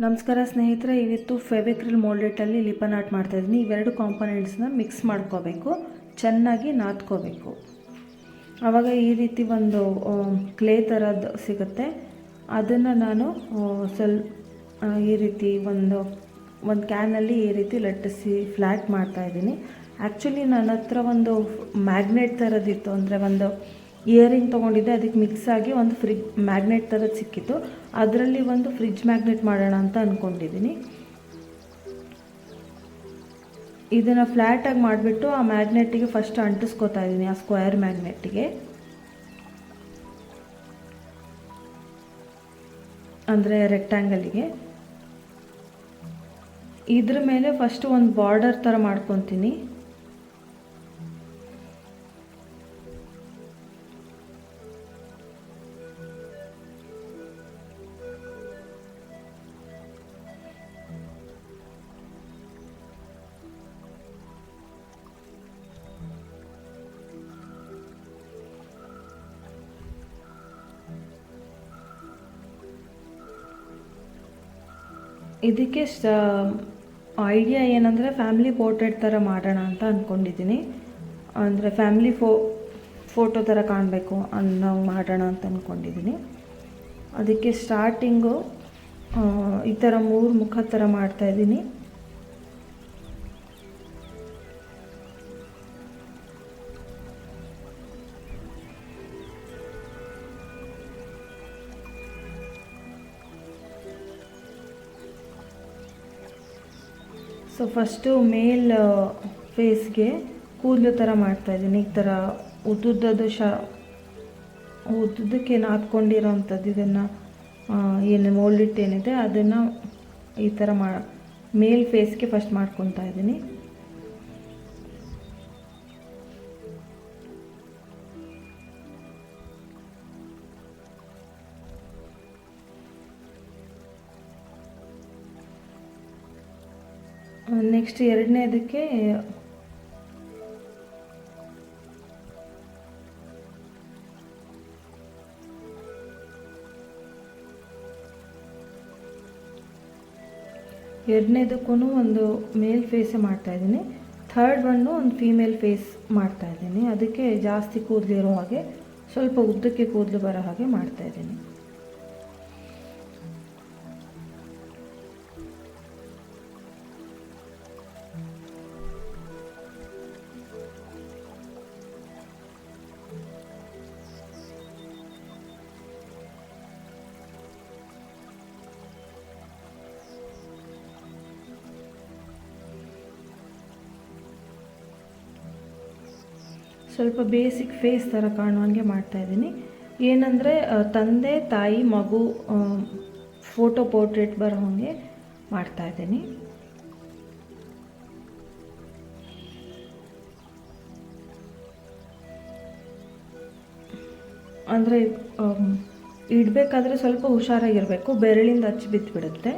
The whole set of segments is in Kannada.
ನಮಸ್ಕಾರ ಸ್ನೇಹಿತರೆ, ಇವತ್ತು ಫೆವಿಕ್ರಿಲ್ ಮೋಲ್ಡೆಟಲ್ಲಿ ಲಿಪನ್ ಆರ್ಟ್ ಮಾಡ್ತಾಯಿದ್ದೀನಿ ಇವೆರಡು ಕಾಂಪೊನೆಂಟ್ಸ್ನ ಮಿಕ್ಸ್ ಮಾಡ್ಕೋಬೇಕು, ಚೆನ್ನಾಗಿ ನಾದ್ಕೋಬೇಕು. ಆವಾಗ ಈ ರೀತಿ ಒಂದು ಕ್ಲೇ ಥರದ್ದು ಸಿಗುತ್ತೆ. ಅದನ್ನು ನಾನು ಸ್ವಲ್ಪ ಈ ರೀತಿ ಒಂದು ಒಂದು ಕ್ಯಾನಲ್ಲಿ ಈ ರೀತಿ ಲಟ್ಟಿಸಿ ಫ್ಲ್ಯಾಟ್ ಮಾಡ್ತಾಯಿದ್ದೀನಿ ಆ್ಯಕ್ಚುಲಿ ನನ್ನ ಹತ್ರ ಒಂದು ಮ್ಯಾಗ್ನೆಟ್ ಥರದ್ದಿತ್ತು ಅಂದರೆ ಒಂದು ಇಯರಿಂಗ್ ತೊಗೊಂಡಿದ್ದೆ, ಅದಕ್ಕೆ ಮಿಕ್ಸ್ ಆಗಿ ಒಂದು ಫ್ರಿಜ್ ಮ್ಯಾಗ್ನೆಟ್ ಥರ ಸಿಕ್ಕಿತ್ತು. ಅದರಲ್ಲಿ ಒಂದು ಫ್ರಿಜ್ ಮ್ಯಾಗ್ನೆಟ್ ಮಾಡೋಣ ಅಂತ ಅಂದ್ಕೊಂಡಿದ್ದೀನಿ ಇದನ್ನು ಫ್ಲ್ಯಾಟಾಗಿ ಮಾಡಿಬಿಟ್ಟು ಆ ಮ್ಯಾಗ್ನೆಟ್ಟಿಗೆ ಫಸ್ಟ್ ಅಂಟಿಸ್ಕೋತಾ ಇದ್ದೀನಿ ಆ ಸ್ಕ್ವೇರ್ ಮ್ಯಾಗ್ನೆಟ್ಟಿಗೆ ಅಂದರೆ ರೆಕ್ಟ್ಯಾಂಗಲಿಗೆ ಇದ್ರ ಮೇಲೆ ಫಸ್ಟ್ ಒಂದು ಬಾರ್ಡರ್ ಥರ ಮಾಡ್ಕೊತೀನಿ. ಇದಕ್ಕೆ ಐಡಿಯಾ ಏನಂದರೆ ಫ್ಯಾಮಿಲಿ ಪೋರ್ಟ್ರೇಟ್ ಥರ ಮಾಡೋಣ ಅಂತ ಅಂದ್ಕೊಂಡಿದ್ದೀನಿ ಅಂದರೆ ಫ್ಯಾಮಿಲಿ ಫೋ ಫೋಟೋ ಥರ ಕಾಣಬೇಕು ಅನ್ನೋ ಮಾಡೋಣ ಅಂತ ಅಂದ್ಕೊಂಡಿದ್ದೀನಿ ಅದಕ್ಕೆ ಸ್ಟಾರ್ಟಿಂಗು ಈ ಥರ ಮೂರು ಮುಖ ಥರ ಮಾಡ್ತಾಯಿದ್ದೀನಿ ಸೊ ಫಸ್ಟು ಮೇಲ್ ಫೇಸ್ಗೆ ಕೂದಲು ಥರ ಮಾಡ್ತಾಯಿದ್ದೀನಿ ಈ ಥರ ಉದ್ದುದ್ದದು ಶ ಉದ್ದುದಕ್ಕೆ ನಾದ್ಕೊಂಡಿರೋ ಅಂಥದ್ದು ಇದನ್ನು ಏನು ಮೋಲ್ಡಿಟ್ ಏನಿದೆ ಅದನ್ನು ಈ ಥರ ಮಾ ಮೇಲ್ ಫೇಸ್ಗೆ ಫಸ್ಟ್ ಮಾಡ್ಕೊತಾ ಇದ್ದೀನಿ. ನೆಕ್ಸ್ಟ್ ಎರಡನೇದಕ್ಕೆ ಎರಡನೇದಕ್ಕೂ ಒಂದು ಮೇಲ್ ಫೇಸೇ ಮಾಡ್ತಾಯಿದ್ದೀನಿ ಥರ್ಡ್ ಒನ್ನು ಒಂದು ಫೀಮೇಲ್ ಫೇಸ್ ಮಾಡ್ತಾ ಇದ್ದೀನಿ. ಅದಕ್ಕೆ ಜಾಸ್ತಿ ಕೂದಲಿರೋ ಹಾಗೆ ಸ್ವಲ್ಪ ಉದ್ದಕ್ಕೆ ಕೂದಲು ಬರೋ ಹಾಗೆ ಮಾಡ್ತಾಯಿದ್ದೀನಿ ಸ್ವಲ್ಪ ಬೇಸಿಕ್ ಫೇಸ್ ಥರ ಕಾಣುವಂಗೆ ಮಾಡ್ತಾಯಿದ್ದೀನಿ ಏನಂದರೆ ತಂದೆ, ತಾಯಿ, ಮಗು ಫೋಟೋ ಪೋರ್ಟ್ರೇಟ್ ಬರೋ ಹಾಗೆ ಮಾಡ್ತಾಯಿದ್ದೀನಿ ಅಂದರೆ ಇಡಬೇಕಾದ್ರೆ ಸ್ವಲ್ಪ ಹುಷಾರಾಗಿರಬೇಕು. ಬೆರಳಿಂದ ಹಚ್ಚಿ ಬಿದ್ದುಬಿಡುತ್ತೆ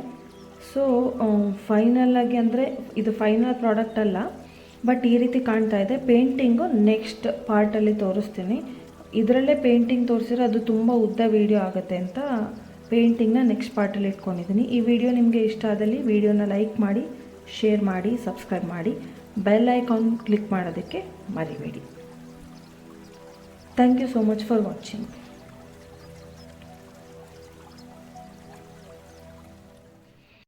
ಸೊ ಆಗಿ ಅಂದರೆ, ಇದು ಫೈನಲ್ ಪ್ರಾಡಕ್ಟ್ ಅಲ್ಲ. ಬಟ್ ಈ ರೀತಿ ಕಾಣ್ತಾ ಇದೆ. ಪೇಂಟಿಂಗು ನೆಕ್ಸ್ಟ್ ಪಾರ್ಟಲ್ಲಿ ತೋರಿಸ್ತೀನಿ. ಇದರಲ್ಲೇ ಪೇಂಟಿಂಗ್ ತೋರಿಸಿದ್ರೆ ಅದು ತುಂಬ ಉದ್ದ ವೀಡಿಯೋ ಆಗುತ್ತೆ ಅಂತ ಪೇಂಟಿಂಗ್ನ ನೆಕ್ಸ್ಟ್ ಪಾರ್ಟಲ್ಲಿ ಇಟ್ಕೊಂಡಿದ್ದೀನಿ. ಈ ವಿಡಿಯೋ ನಿಮಗೆ ಇಷ್ಟ ಆದಲ್ಲಿ ವಿಡಿಯೋನ ಲೈಕ್ ಮಾಡಿ ಶೇರ್ ಮಾಡಿ ಸಬ್ಸ್ಕ್ರೈಬ್ ಮಾಡಿ. ಬೆಲ್ ಐಕಾನ್ ಕ್ಲಿಕ್ ಮಾಡೋದಕ್ಕೆ ಮರಿಬೇಡಿ. Thank you so much for watching